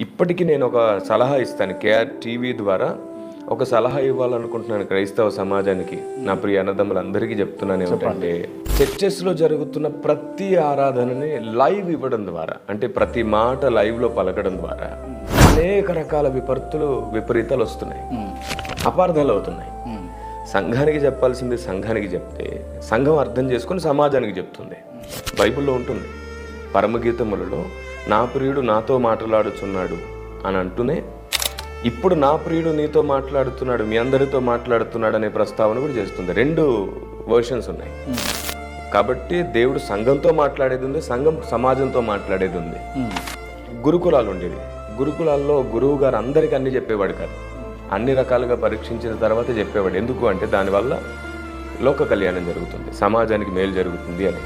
ఇప్పటికీ నేను ఒక సలహా ఇస్తాను. కేఆర్ టీవీ ద్వారా ఒక సలహా ఇవ్వాలనుకుంటున్నాను క్రైస్తవ సమాజానికి. నా ప్రియ అన్నదమ్ములందరికీ చెప్తున్నాను ఏమిటంటే చర్చెస్లో జరుగుతున్న ప్రతి ఆరాధనని లైవ్ ఇవ్వడం ద్వారా అంటే ప్రతి మాట లైవ్లో పలకడం ద్వారా అనేక రకాల విపత్తులు విపరీతాలు వస్తున్నాయి. అపార్థాలు అవుతున్నాయి. సంఘానికి చెప్పాల్సింది సంఘానికి చెప్తే సంఘం అర్థం చేసుకొని సమాజానికి చెప్తుంది. బైబిల్లో ఉంటుంది. పరమగీతములలో నా ప్రియుడు నాతో మాట్లాడుచున్నాడు అని అంటూనే ఇప్పుడు నా ప్రియుడు నీతో మాట్లాడుతున్నాడు మీ అందరితో మాట్లాడుతున్నాడు అనే ప్రస్తావన కూడా చేస్తుంది. రెండు వర్షన్స్ ఉన్నాయి. కాబట్టి దేవుడు సంఘంతో మాట్లాడేది ఉంది సంఘం సమాజంతో మాట్లాడేది ఉంది. గురుకులాలు ఉండేవి. గురుకులాల్లో గురువు గారు అందరికీ అన్ని చెప్పేవాడు కాదు. అన్ని రకాలుగా పరీక్షించిన తర్వాత చెప్పేవాడు. ఎందుకు అంటే దానివల్ల లోక కళ్యాణం జరుగుతుంది సమాజానికి మేలు జరుగుతుంది అని.